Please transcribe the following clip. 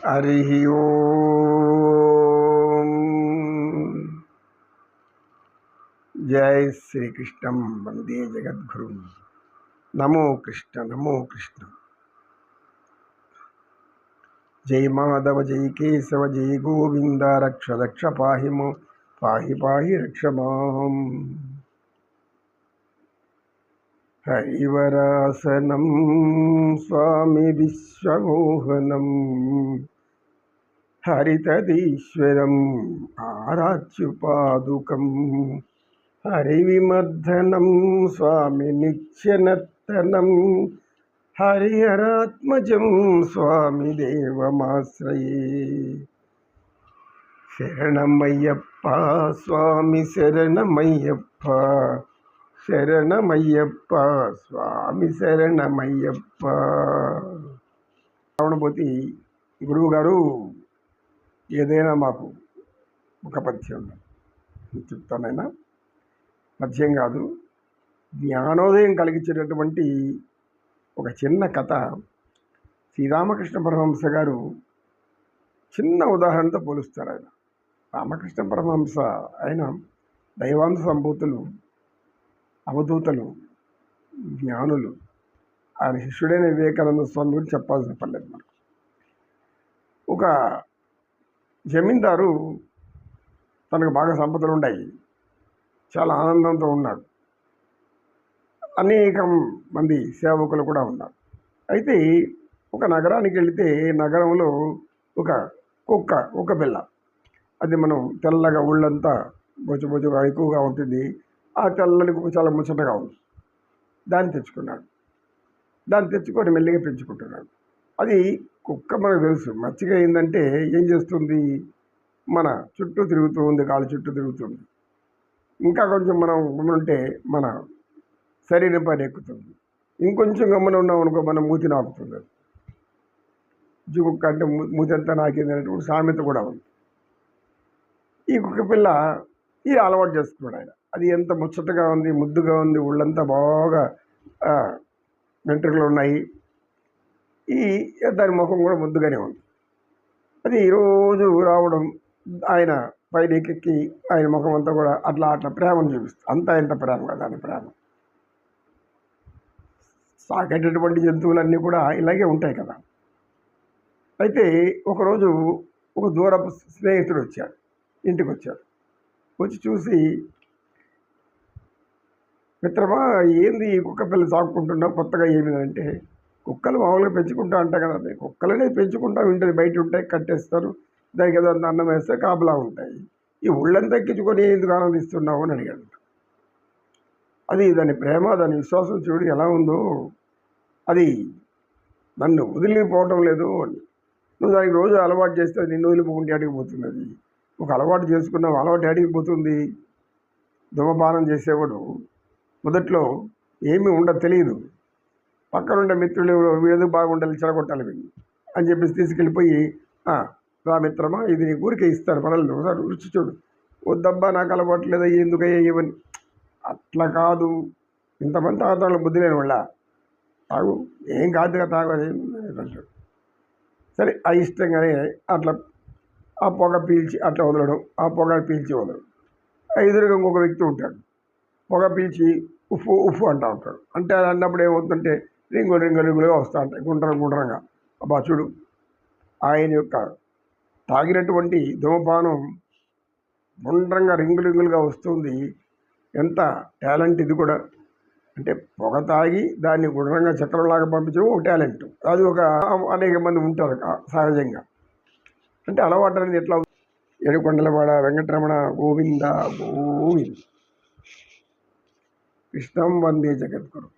हरिः ఓం జై శ్రీకృష్ణం వందే జగద్గురు నమో కృష్ణ నమో కృష్ణ జై మాధవ జై కేశవ జై గోవింద రక్ష రక్ష పాహి మో పాహి పాహి రక్ష మాం హరివరాసనం స్వామి విశ్వమోహనం హరితదీశ్వరం ఆరాధ్యుపాదుకం హరివిమర్ధనం స్వామి నిత్యనర్తనం హరిహరాత్మజం స్వామి దేవమాశ్రయే. శరణమయ్యప్ప స్వామి శరణమయ్యప్ప శరణమయ్యప్ప స్వామి శరణమయ్యప్ప. రావణపోతి గురువు గారు ఏదైనా మాకు ఒక పద్యం చెప్తానైనా. పద్యం కాదు జ్ఞానోదయం కలిగించేటటువంటి ఒక చిన్న కథ. శ్రీరామకృష్ణ పరమహంస గారు చిన్న ఉదాహరణతో పోలుస్తారు ఆయన. రామకృష్ణ పరమహంస ఆయన దైవాంశ సంభూతులు అవధూతలు జ్ఞానులు. ఆయన శిష్యుడైన వివేకానంద స్వామి గురించి చెప్పాల్సిన పర్లేదు మనకు. ఒక జమీందారు తనకు బాగా సంపదలు ఉన్నాయి చాలా ఆనందంతో ఉన్నాడు. అనేకం మంది సేవకులు కూడా ఉన్నారు. అయితే ఒక నగరానికి వెళితే నగరంలో ఒక కుక్క కుక్క పిల్ల. అది మనం తెల్లగా ఒళ్ళంతా బొచ్చుబొచ్చుగా ఎక్కువగా ఉంటుంది. ఆ తెల్లని కుక్క చాలా ముచ్చటగా ఉంది. దాన్ని తెచ్చుకున్నాడు. దాన్ని తెచ్చుకొని మెల్లిగా పెంచుకుంటున్నాడు. అది కుక్క మనకు తెలుసు. మచ్చిగా అయిందంటే ఏం చేస్తుంది? మన చుట్టూ తిరుగుతూ ఉంది కాళ్ళ చుట్టూ తిరుగుతుంది ఇంకా కొంచెం మనం గమనుంటే మన శరీరం పైన ఎక్కుతుంది. ఇంకొంచెం గమ్మన ఉన్నాం అనుకో మనం మూతి నాకుతుంది. అది జు కుక్క అంటే మూతి అంతా నాకింది అనేటువంటి సామెత కూడా ఉంది. ఈ కుక్క పిల్ల ఈ అలవాటు చేసుకున్నాడు ఆయన. అది ఎంత ముచ్చటగా ఉంది ముద్దుగా ఉంది ఒళ్ళంతా బాగా వెంట్రుకలు ఉన్నాయి. ఈ దాని ముఖం కూడా ముద్దుగానే ఉంది. అది ఈరోజు రావడం ఆయన పైన ఎక్కి ఆయన ముఖం అంతా కూడా అట్లా అట్లా ప్రేమను చూపిస్తుంది. అంతా ఎంత ప్రేమ దాని ప్రేమ. సాకేటటువంటి జంతువులన్నీ కూడా ఇలాగే ఉంటాయి కదా. అయితే ఒకరోజు ఒక దూరపు స్నేహితుడు వచ్చాడు ఇంటికి వచ్చాడు వచ్చి చూసి మిత్రమా ఏంది ఈ కుక్క పిల్ల సాగుకుంటున్నావు కొత్తగా ఏమి అంటే కుక్కలు మామూలుగా పెంచుకుంటా అంట కదా కుక్కలనే పెంచుకుంటా ఉంటుంది బయట ఉంటాయి కట్టేస్తారు దానికి ఏదో అన్నం వేస్తే కాపలా ఉంటాయి. ఈ ఉళ్ళని తగ్గించుకొని ఎందుకు ఆనందిస్తున్నావు అని అడిగాడు. అది దాని ప్రేమ దాని విశ్వాసం చూడు ఎలా ఉందో అది నన్ను వదిలిపోవటం లేదు అని. నువ్వు దానికి రోజు అలవాటు చేస్తే నిన్ను వదిలిపోకుండా అడిగిపోతుంది అది ఒక అలవాటు చేసుకున్నావు అలవాటు అడిగి పోతుంది? ధూమపానం చేసేవాడు మొదట్లో ఏమీ ఉండదు తెలియదు పక్కనుండే మిత్రులు ఏదో బాగుండాలి చెడగొట్టాలి వీడిని? అని చెప్పేసి తీసుకెళ్ళిపోయి రా మిత్రమా ఇది నీ ఊరికే ఇస్తాడు పర్వాలేదు ఒకసారి రుచి చూడు. వద్దబ్బా నాకు అలవాట్లేదు ఎందుకయ్యా ఇవని అట్లా కాదు. ఇంతమంది తాగుతాడు బుద్ధి లేని వాళ్ళ. తాగు ఏం కాదుగా తాగు అది అంటాడు. సరే ఆ ఇష్టంగానే అట్లా ఆ పొగ పీల్చి అట్లా వదలడం ఆ పొగ పీల్చి వదలడం. ఆ ఎదురుగా ఇంకొక వ్యక్తి ఉంటాడు. పొగ పీల్చి ఉఫ్ఫు ఉఫ్ఫు అంటూ ఉంటాడు. అంటే అది అన్నప్పుడు ఏమవుతుందంటే రింగు రింగు రింగులుగా వస్తూ ఉంటాయి. గుండ్రం గుండ్రంగా. అబ్బా చూడు. ఆయన యొక్క తాగినటువంటి ధూమపానం గుండ్రంగా రింగు రింగులుగా వస్తుంది. ఎంత టాలెంట్ ఇది కూడా. అంటే పొగ తాగి దాన్ని గుండ్రంగా చక్రంలాగా పంపించడం ఒక టాలెంట్. అది ఒక అనేక మంది ఉంటారు సహజంగా. అంటే అలవాటు అనేది ఎట్లా ఏడుకొండలవాడ వెంకటరమణ గోవింద గోవింద. कृष्णम वंदे जगत गुरु